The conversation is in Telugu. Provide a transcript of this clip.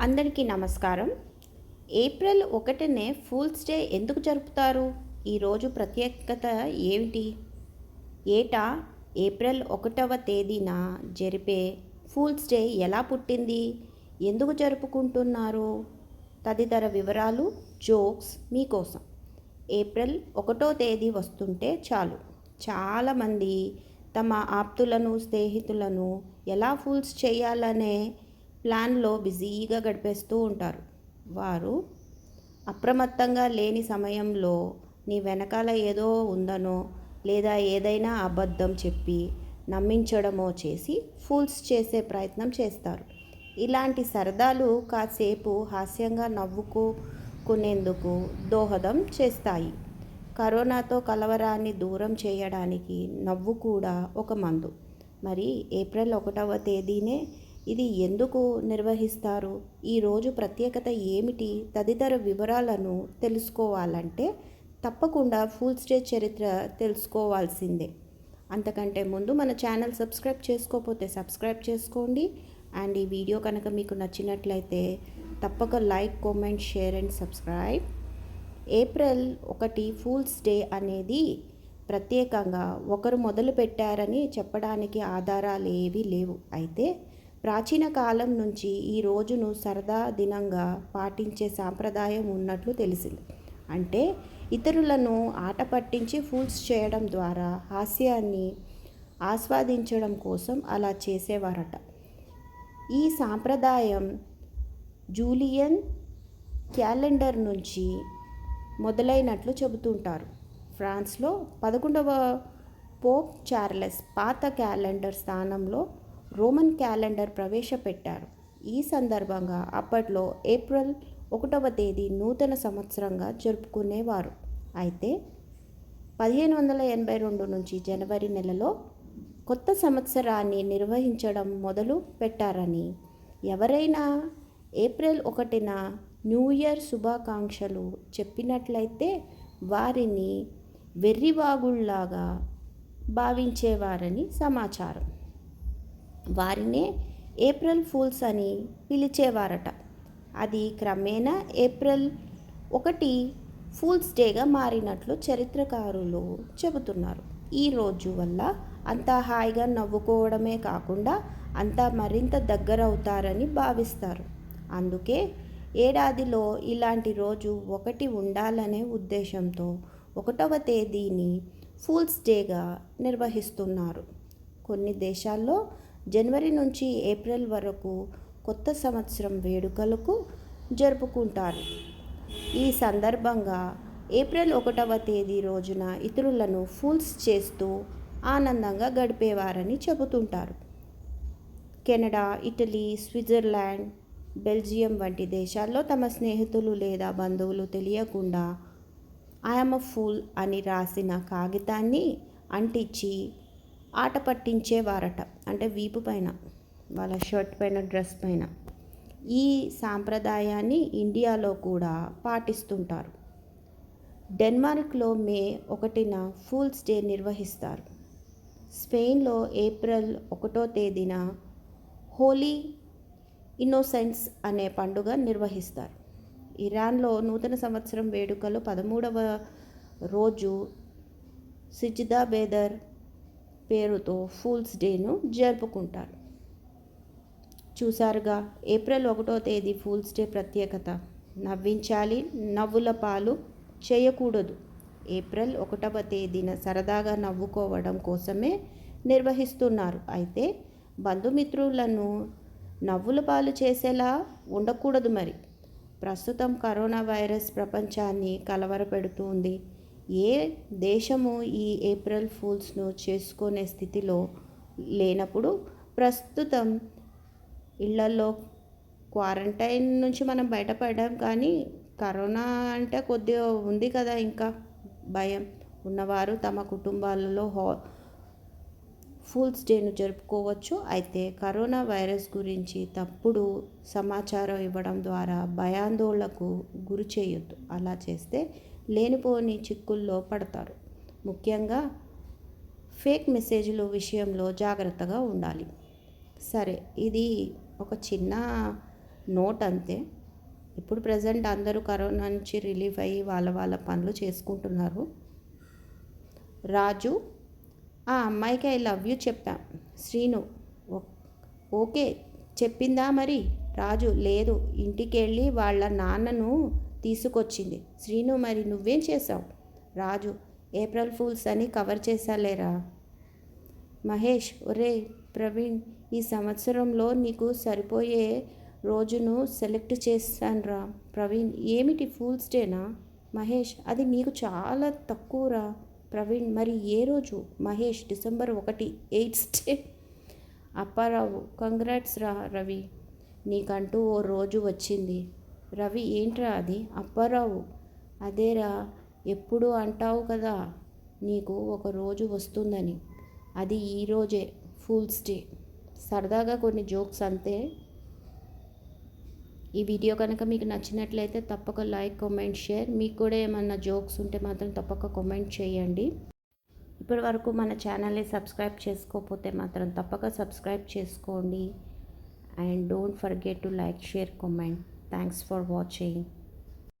అందరికీ నమస్కారం. ఏప్రిల్ ఒకటినే ఫూల్స్ డే ఎందుకు జరుపుతారు? ఈరోజు ప్రత్యేకత ఏమిటి? ఏటా ఏప్రిల్ ఒకటవ తేదీన జరిపే ఫూల్స్ డే ఎలా పుట్టింది? ఎందుకు జరుపుకుంటున్నారు? తదితర వివరాలు జోక్స్ మీకోసం. ఏప్రిల్ ఒకటో తేదీ వస్తుంటే చాలు. చాలామంది తమ ఆప్తులను స్నేహితులను ఎలా ఫూల్స్ చేయాలనే ప్లాన్లో బిజీగా గడిపేస్తూ ఉంటారు. వారు అప్రమత్తంగా లేని సమయంలో నీ వెనకాల ఏదో ఉందనో లేదా ఏదైనా అబద్ధం చెప్పి నమ్మించడమో చేసి ఫూల్స్ చేసే ప్రయత్నం చేస్తారు. ఇలాంటి సరదాలు కాసేపు హాస్యంగా నవ్వుకునేందుకు దోహదం చేస్తాయి. కరోనాతో కలవరాన్ని దూరం చేయడానికి నవ్వు కూడా ఒక మందు. మరి ఏప్రిల్ ఒకటవ తేదీనే ఇది ఎందుకు నిర్వహిస్తారు? ఈరోజు ప్రత్యేకత ఏమిటి? తదితర వివరాలను తెలుసుకోవాలంటే తప్పకుండా ఫుల్ స్టేజ్ చరిత్ర తెలుసుకోవాల్సిందే. అంతకంటే ముందు మన ఛానల్ సబ్స్క్రైబ్ చేసుకోకపోతే సబ్స్క్రైబ్ చేసుకోండి. అండ్ ఈ వీడియో కనుక మీకు నచ్చినట్లయితే తప్పక like comment share and subscribe. April ఒకటి ఫూల్స్ డే అనేది ప్రత్యేకంగా ఒకరు మొదలుపెట్టారని చెప్పడానికి ఆధారాలు ఏవీ లేవు. అయితే ప్రాచీన కాలం నుంచి ఈ రోజును సరదా దినంగా పాటించే సాంప్రదాయం ఉన్నట్లు తెలిసింది. అంటే ఇతరులను ఆట పట్టించి ఫూల్స్ చేయడం ద్వారా హాస్యాన్ని ఆస్వాదించడం కోసం అలా చేసేవారట. ఈ సాంప్రదాయం జూలియన్ క్యాలెండర్ నుంచి మొదలైనట్లు చెబుతుంటారు. ఫ్రాన్స్లో పదకొండవ పోప్ చార్లెస్ పాత క్యాలెండర్ స్థానంలో రోమన్ క్యాలెండర్ ప్రవేశపెట్టారు. ఈ సందర్భంగా అప్పట్లో ఏప్రిల్ ఒకటవ తేదీ నూతన సంవత్సరంగా జరుపుకునేవారు. అయితే పదిహేను వందల ఎనభై రెండు నుంచి జనవరి నెలలో కొత్త సంవత్సరాన్ని నిర్వహించడం మొదలు పెట్టారని ఎవరైనా ఏప్రిల్ ఒకటిన న్యూ ఇయర్ శుభాకాంక్షలు. చెప్పినట్లయితే వారిని వెర్రివాగుళ్ళాగా భావించేవారని సమాచారం. వారినే ఏప్రిల్ ఫూల్స్ అని పిలిచేవారట. అది క్రమేణా ఏప్రిల్ ఒకటి ఫూల్స్ డేగా మారినట్లు చరిత్రకారులు చెబుతున్నారు. ఈ రోజు వల్ల అంతా హాయిగా నవ్వుకోవడమే కాకుండా అంతా మరింత దగ్గరవుతారని భావిస్తారు. అందుకే ఏడాదిలో ఇలాంటి రోజు ఒకటి ఉండాలనే ఉద్దేశంతో ఒకటవ తేదీని ఫూల్స్ డేగా నిర్వహిస్తున్నారు. కొన్ని దేశాల్లో జనవరి నుంచి ఏప్రిల్ వరకు కొత్త సంవత్సరం వేడుకలకు జరుపుకుంటారు. ఈ సందర్భంగా ఏప్రిల్ ఒకటవ తేదీ రోజున ఇతరులను ఫూల్స్ చేస్తూ ఆనందంగా గడిపేవారని చెబుతుంటారు. కెనడా ఇటలీ స్విట్జర్లాండ్ బెల్జియం వంటి దేశాల్లో తమ స్నేహితులు లేదా బంధువులు తెలియకుండా ఐఎమ్ అ ఫూల్ అని రాసిన కాగితాన్ని అంటించి ఆట పట్టించేవారట. అంటే వీపు పైన వాళ్ళ షర్ట్ పైన డ్రెస్ పైన. ఈ సాంప్రదాయాన్ని ఇండియాలో కూడా పాటిస్తుంటారు. డెన్మార్క్లో మే ఒకటిన ఫూల్స్ డే నిర్వహిస్తారు. స్పెయిన్లో ఏప్రిల్ ఒకటో తేదీన హోలీ ఇన్నోసెన్స్ అనే పండుగ నిర్వహిస్తారు. ఇరాన్లో నూతన సంవత్సరం వేడుకలు పదమూడవ రోజు సిజ్దా బేదర్ పేరుతో ఫూల్స్ డేను జరుపుకుంటారు. చూసారుగా ఏప్రిల్ ఒకటో తేదీ ఫూల్స్ డే ప్రత్యేకత. నవ్వించాలి నవ్వుల పాలు చేయకూడదు. ఏప్రిల్ ఒకటవ తేదీన సరదాగా నవ్వుకోవడం కోసమే నిర్వహిస్తున్నారు. అయితే బంధుమిత్రులను నవ్వుల పాలు చేసేలా ఉండకూడదు మరి. ప్రస్తుతం కరోనా వైరస్ ప్రపంచాన్ని కలవరపెడుతుంది ఏ దేశము ఈ ఏప్రిల్ ఫూల్స్ను చేసుకునే స్థితిలో లేనప్పుడు ప్రస్తుతం ఇళ్ళలో క్వారంటైన్ నుంచి మనం బయటపడ్డాం కానీ కరోనా అంటే కొద్దిగా ఉంది కదా ఇంకా భయం. ఉన్నవారు తమ కుటుంబాలలో హా ఫూల్స్ డేను జరుపుకోవచ్చు. అయితే కరోనా వైరస్ గురించి తప్పుడు సమాచారం ఇవ్వడం ద్వారా భయాందోళనకు గురి చేయొద్దు. అలా చేస్తే లేనిపోని చిక్కుల్లో పడతారు. ముఖ్యంగా ఫేక్ మెసేజ్లు విషయంలో జాగ్రత్తగా ఉండాలి. సరే ఇది ఒక చిన్న నోట్ అంతే. ఇప్పుడు ప్రజెంట్ అందరూ కరోనా నుంచి రిలీఫ్ అయ్యి వాళ్ళ వాళ్ళ పనులు చేసుకుంటున్నారు. రాజు ఆ అమ్మాయికి ఐ లవ్ యూ చెప్పాం శ్రీను "ఓ- ఓకే చెప్పిందా మరి? రాజు లేదు ఇంటికెళ్ళి వాళ్ళ నాన్నను తీసుకొచ్చింది. శ్రీను మరి నువ్వేం చేసావు రాజు ఏప్రిల్ ఫూల్స్ అని కవర్ చేశాలేరా? మహేష్ ఒరే ప్రవీణ్ ఈ సంవత్సరంలో నీకు సరిపోయే రోజును సెలెక్ట్ చేశానురా. ప్రవీణ్ ఏమిటి ఫూల్స్ డేనా? మహేష్ అది నీకు చాలా తక్కువరా? ప్రవీణ్ మరి ఏ రోజు? మహేష్ డిసెంబర్ ఒకటి ఎయిట్స్ డే. అప్పారావు కంగ్రాట్స్ రా రవి నీకంటూ ఓ రోజు వచ్చింది. రవి ఏంట్రా అది? అప్పారావు అదేరా ఎప్పుడు అంటావు కదా నీకు ఒక రోజు వస్తుందని. అది ఈరోజే ఫూల్స్ డే. సరదాగా కొన్ని జోక్స్ అంతే. ఈ వీడియో కనుక మీకు నచ్చినట్లయితే తప్పక లైక్ కామెంట్ షేర్. మీకు కూడా ఏమన్నా జోక్స్ ఉంటే మాత్రం తప్పక కామెంట్ చేయండి. ఇప్పటి వరకు మన ఛానల్ని సబ్స్క్రైబ్ చేసుకోకపోతే మాత్రం తప్పక సబ్స్క్రైబ్ చేసుకోండి. And don't forget to like share comment. Thanks for watching.